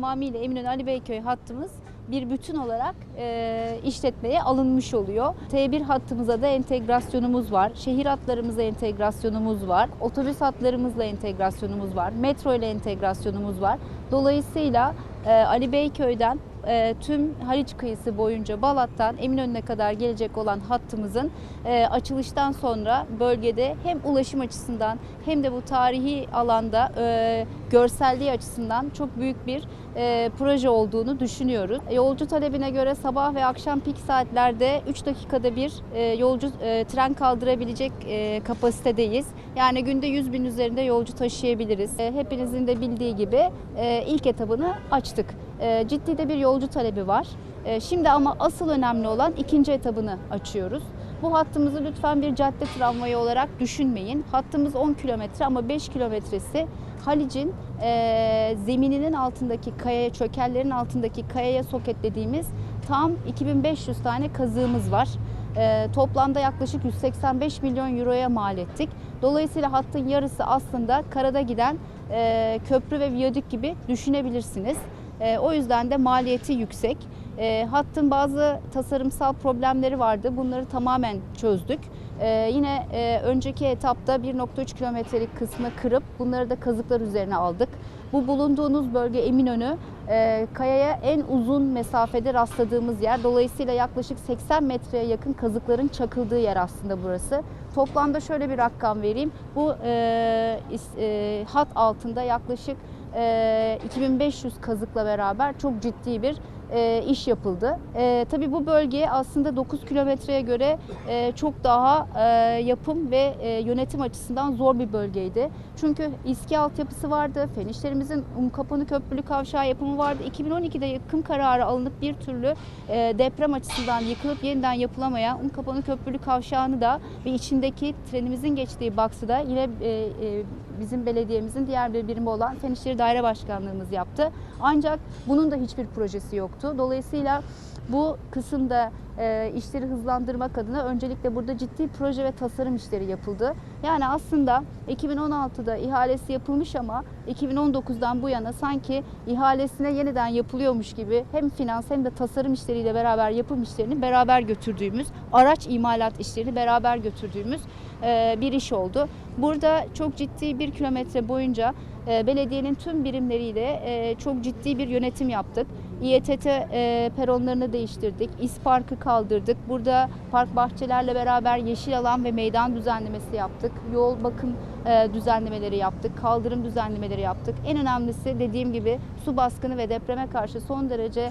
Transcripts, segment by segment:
tamamıyla Eminönü Ali Beyköy hattımız bir bütün olarak e, işletmeye alınmış oluyor. T1 hattımıza da entegrasyonumuz var. Şehir hatlarımıza entegrasyonumuz var. Otobüs hatlarımızla entegrasyonumuz var. Metro ile entegrasyonumuz var. Dolayısıyla e, Ali Beyköy'den e, tüm Haliç kıyısı boyunca Balat'tan Eminönü'ne kadar gelecek olan hattımızın e, açılıştan sonra bölgede hem ulaşım açısından hem de bu tarihi alanda e, görselliği açısından çok büyük bir e, proje olduğunu düşünüyoruz. Yolcu talebine göre sabah ve akşam pik saatlerde 3 dakikada bir e, yolcu e, tren kaldırabilecek e, kapasitedeyiz. Yani günde 100 bin üzerinde yolcu taşıyabiliriz. E, hepinizin de bildiği gibi e, ilk etabını açtık. E, ciddi de bir yolcu talebi var. E, Şimdi ama asıl önemli olan ikinci etabını açıyoruz. Bu hattımızı lütfen bir cadde tramvayı olarak düşünmeyin. Hattımız 10 kilometre ama 5 kilometresi Halic'in e, zemininin altındaki kayaya, çökellerin altındaki kayaya soketlediğimiz tam 2500 tane kazığımız var. E, toplamda yaklaşık 185 milyon euroya mal ettik. Dolayısıyla hattın yarısı aslında karada giden e, köprü ve viyadük gibi düşünebilirsiniz. E, o yüzden de maliyeti yüksek. E, hattın bazı tasarımsal problemleri vardı. Bunları tamamen çözdük. E, yine e, önceki etapta 1.3 kilometrelik kısmı kırıp bunları da kazıklar üzerine aldık. Bu bulunduğunuz bölge Eminönü, e, kayaya en uzun mesafede rastladığımız yer. Dolayısıyla yaklaşık 80 metreye yakın kazıkların çakıldığı yer aslında burası. Toplamda şöyle bir rakam vereyim. Bu e, e, hat altında yaklaşık e, 2500 kazıkla beraber çok ciddi bir e, iş yapıldı. E, tabii bu bölge aslında 9 kilometreye göre e, çok daha e, yapım ve e, yönetim açısından zor bir bölgeydi. Çünkü İSKİ altyapısı vardı, Fenişlerimizin Umkapanı Köprülü Kavşağı yapımı vardı. 2012'de yıkım kararı alınıp bir türlü e, deprem açısından yıkılıp yeniden yapılamayan Umkapanı Köprülü Kavşağı'nı da ve içindeki trenimizin geçtiği baksı da yine e, e, bizim belediyemizin diğer bir birimi olan Fen İşleri Daire Başkanlığımız yaptı. Ancak bunun da hiçbir projesi yoktu. Dolayısıyla bu kısımda e, işleri hızlandırmak adına öncelikle burada ciddi proje ve tasarım işleri yapıldı. Yani aslında 2016'da ihalesi yapılmış ama 2019'dan bu yana sanki ihalesine yeniden yapılıyormuş gibi hem finans hem de tasarım işleriyle beraber yapım işlerini beraber götürdüğümüz, araç imalat işlerini beraber götürdüğümüz bir iş oldu. Burada çok ciddi bir kilometre boyunca e, belediyenin tüm birimleriyle e, çok ciddi bir yönetim yaptık. İETT e, peronlarını değiştirdik, İspark'ı kaldırdık. Burada park bahçelerle beraber yeşil alan ve meydan düzenlemesi yaptık. Yol bakım e, düzenlemeleri yaptık, kaldırım düzenlemeleri yaptık. En önemlisi dediğim gibi su baskını ve depreme karşı son derece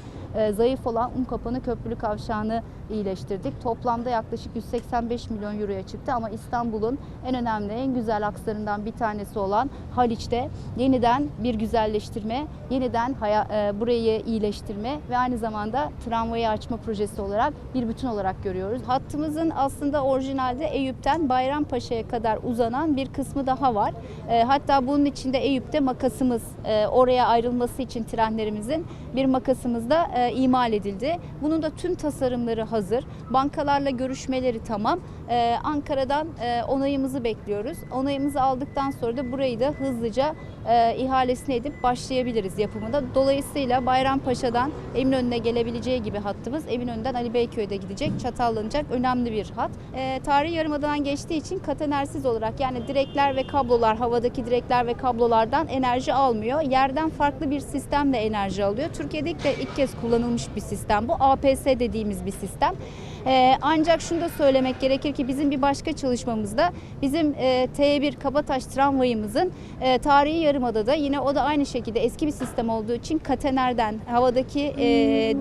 zayıf olan Umkapanı Köprülü Kavşağı'nı iyileştirdik. Toplamda yaklaşık 185 milyon euroya çıktı ama İstanbul'un en önemli, en güzel akslarından bir tanesi olan Haliç'te yeniden bir güzelleştirme, yeniden haya- e, burayı iyileştirme ve aynı zamanda tramvayı açma projesi olarak bir bütün olarak görüyoruz. Hattımızın aslında orijinalde Eyüp'ten Bayrampaşa'ya kadar uzanan bir kısmı daha var. E, hatta bunun içinde Eyüp'te makasımız e, oraya ayrılması için trenlerimizin bir makasımız da e, imal edildi. Bunun da tüm tasarımları hazır. Bankalarla görüşmeleri tamam. E, Ankara'dan e, onayımızı bekliyoruz. Onayımızı aldıktan sonra da burayı da hızlıca e, ihalesini edip başlayabiliriz yapımında. Dolayısıyla Bayrampaşa'dan Eminönü'ne gelebileceği gibi hattımız Eminönü'nden Ali Beyköy'de gidecek, çatallanacak önemli bir hat. E, tarihi Yarımada'dan geçtiği için katenersiz olarak yani direkler ve kablolar, havadaki direkler ve kablolardan enerji almıyor. Yerden farklı bir sistemle enerji alıyor. Türkiye'de ilk, ilk kez kullanılmış bir sistem bu. APS dediğimiz bir sistem. Ee, ancak şunu da söylemek gerekir ki bizim bir başka çalışmamızda bizim e, T1 Kabataş tramvayımızın e, tarihi yarımadada yine o da aynı şekilde eski bir sistem olduğu için katenerden, havadaki e,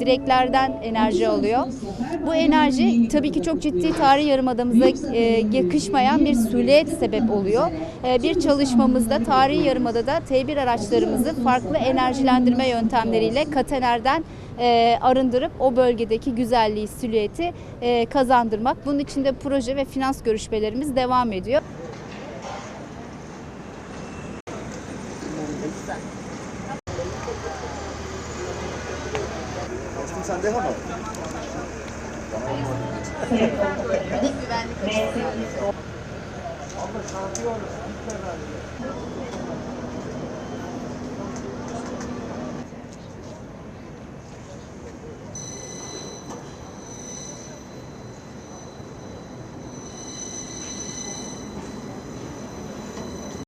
direklerden enerji alıyor. Bu enerji tabii ki çok ciddi tarihi yarımadamıza e, yakışmayan bir süliyet sebep oluyor. E, bir çalışmamızda tarihi yarımadada T1 araçlarımızı farklı enerjilendirme yöntemleriyle katenerden e, arındırıp o bölgedeki güzelliği, silüeti e, kazandırmak. Bunun için de proje ve finans görüşmelerimiz devam ediyor. Sen de ama. Abla şampiyon. Gitme.